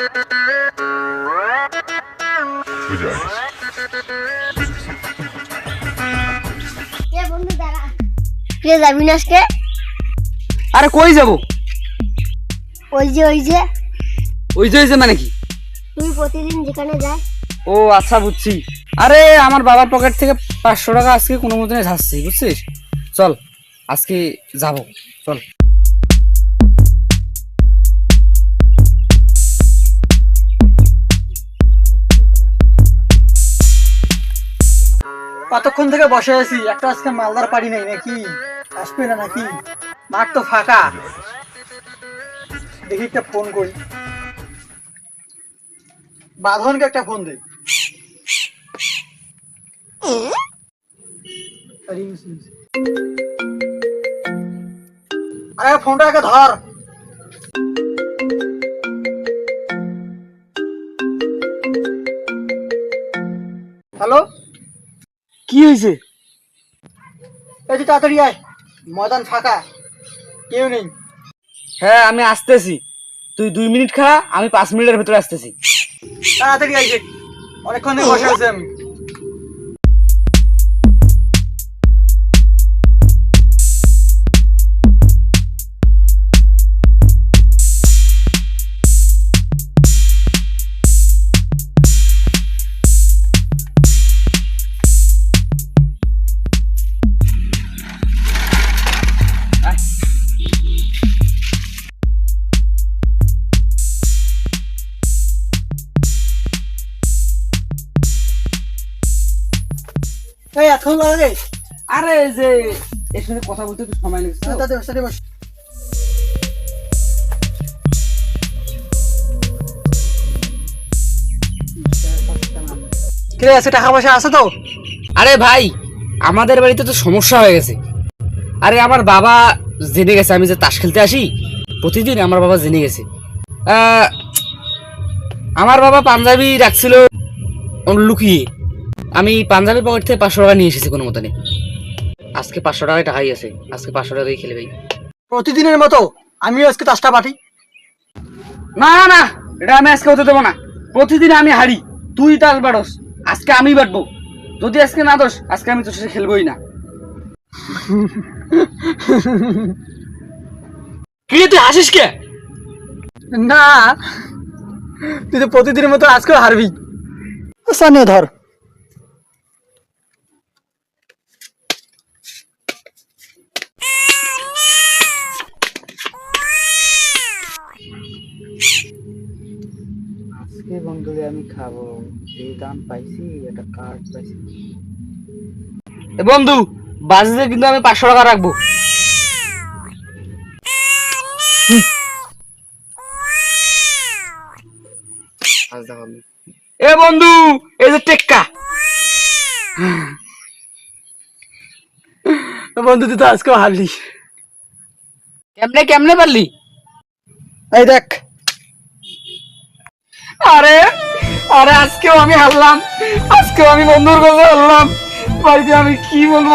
কে যাবি না আজকে? আরে কই যাব? ওই যে ওই যে। ওই যে ওই যে মানে কি? তুই প্রতিদিন যেখানে যাস ও আচ্ছা বুঝছি। আরে আমার বাবার পকেট থেকে পাঁচশো টাকা আজকে কোনো মতনে যাচ্ছি বুঝছিস? চল আজকে যাব। চল। কতক্ষণ থেকে বসে আছি? একটা আজকে মালদার পারি নাই নাকি? আসবে না নাকি? মাঠ তো ফাঁকা। দেখি একটা ফোন করি। বাঁধনকে একটা ফোন দেই আরে, ফোনটা আগে ধর। হ্যালো? কি হয়েছে? এই যে তাড়াতাড়ি আয়। ময়দান ফাঁকা। কেউ নেই। হ্যাঁ আমি আসতেছি। তুই দুই মিনিট খা, আমি পাঁচ মিনিটের ভেতরে আসতেছি। তাড়াতাড়ি আইছে অনেকক্ষণ ধরে বসে আছি আমি। এই লাগে আরে যে এর সাথে কথা বলতে একটু সময় লেগেছে। বস, কিরে আছে টাকা পয়সা আছে তো? আরে ভাই আমাদের বাড়িতে তো সমস্যা হয়ে গেছে। আরে আমার বাবা জেনে গেছে আমি যে তাস খেলতে আসি। প্রতিদিন আমার বাবা জেনে গেছে। আহ, আমার বাবা পাঞ্জাবি রাখছিল লুকিয়ে। আমি পাঞ্জাবি পকেট থেকে পাঁচশো টাকা নিয়ে এসেছি কোনো মতনে আজকে পাঁচশো টাকায় টাকাই আছে। আজকে পাঁচশো টাকা দিয়ে খেলে ভাই। প্রতিদিনের মতো আমিও আজকে তাসটা পাঠি না না না এটা আমি আজকে হতে দেবো না। প্রতিদিন আমি হারি তুই তাস বাড়স। আজকে আমি বাটবো। যদি আজকে না দোস আজকে আমি তোর সাথে খেলবোই না। কি তুই হাসিস কে? না তুই তো প্রতিদিনের মতো আজকেও হারবি। ধর। আজকে বন্ধু আমি খাব এই দাম পাইছি একটা কার্ড পাইছি। এ বন্ধু বাজেতে কিন্তু আমি পাঁচশো টাকা রাখব। এ বন্ধু এই যে টেক্কা। বন্ধু তুই তো আজকেও হারলি। কেমনে কেমনে পারলি? এই দেখ আরে আরে আজকেও আমি হারলাম আজকেও আমি বন্ধুর কাছে হারলাম বাড়িতে আমি কি বলব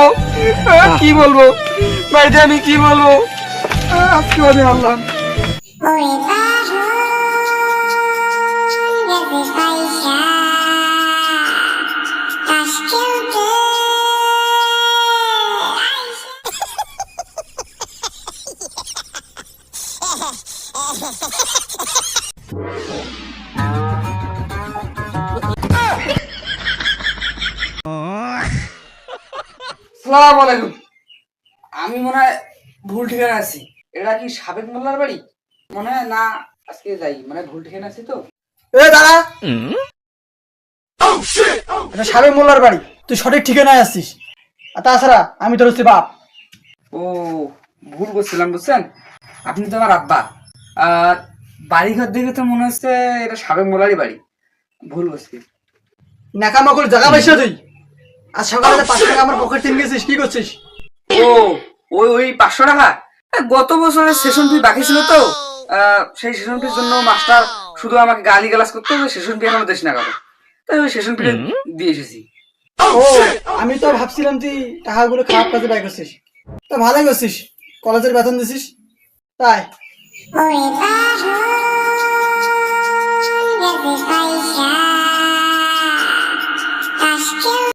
কি বলব বাড়িতে আমি কি বলব আজকেও আমি হারলাম ওরে সালাম আলাইকুম। আমি মনে হয় ভুল ঠিকানা আছি। এটা কি সাবেক মোল্লার বাড়ি? মনে হয় না আজকে যাই। মানে ভুল ঠিকানা আছি তো। এ দাদা! এটা সাবেক মোল্লার বাড়ি। তুই সঠিক ঠিকানায় আসছিস আর তাছাড়া আমি তোর হচ্ছে বাপ। ও ভুল করছিলাম বুঝছেন? আপনি তো আমার আব্বা। আর বাড়িঘর দেখে তো মনে হচ্ছে এটা সাবেক মোল্লারই বাড়ি। ভুল করছি নাকামাকুল জায়গা পাইছ তুই আজ সকালে পাঁচশো টাকা আমার পকেট থেকে গেছিস কি করছিস? ও ওই ওই পাঁচশো টাকা? গত বছরের সেশন ফি বাকি ছিল তো। সেই সেশন ফির জন্য মাস্টার শুধু আমাকে গালি গালাস করতো সেশন ফি এখনও দেশ না কারও তাই ওই সেশন ফি দিয়ে এসেছি। ও আমি তো ভাবছিলাম তুই টাকাগুলো খারাপ কাজে ব্যয় করছিস। তো ভালোই করছিস। কলেজের বেতন দিছিস। তাই।